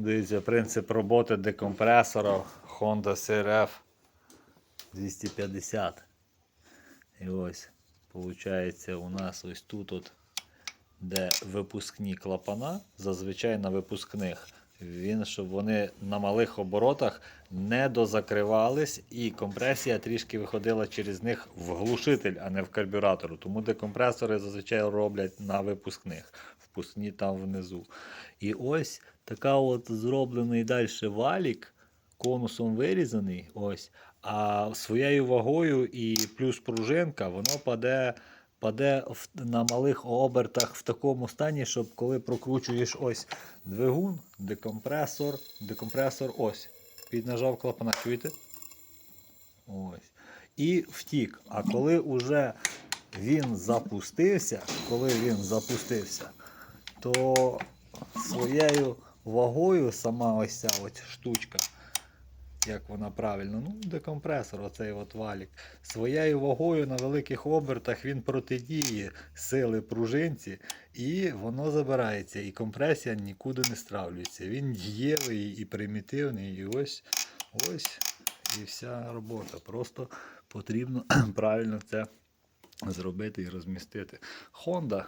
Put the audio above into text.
Дивіться, принцип роботи декомпресора Honda CRF 250. І ось, виходить, у нас ось тут, от, де випускні клапана, зазвичай на випускних. Він, щоб вони на малих оборотах не дозакривались, і компресія трішки виходила через них в глушитель, а не в карбюратор. Тому декомпресори зазвичай роблять на випускних, впускні там внизу. І ось така от зроблений далі валік, конусом вирізаний. ось, А своєю вагою і плюс пружинка, воно паде, паде на малих обертах в такому стані, щоб коли прокручуєш ось двигун, декомпресор, декомпресор ось. Піднажав клапана, чуєте? Ось. І втік. А коли уже він запустився, коли він запустився, то своєю вагою сама ось ця от штучка, як вона правильно, ну, декомпресор, оцей от валік, своєю вагою на великих обертах він протидіє сили пружинці, і воно забирається, і компресія нікуди не стравлюється. Він дієвий і примітивний, і ось ось і вся робота. Просто потрібно правильно це зробити і розмістити. Honda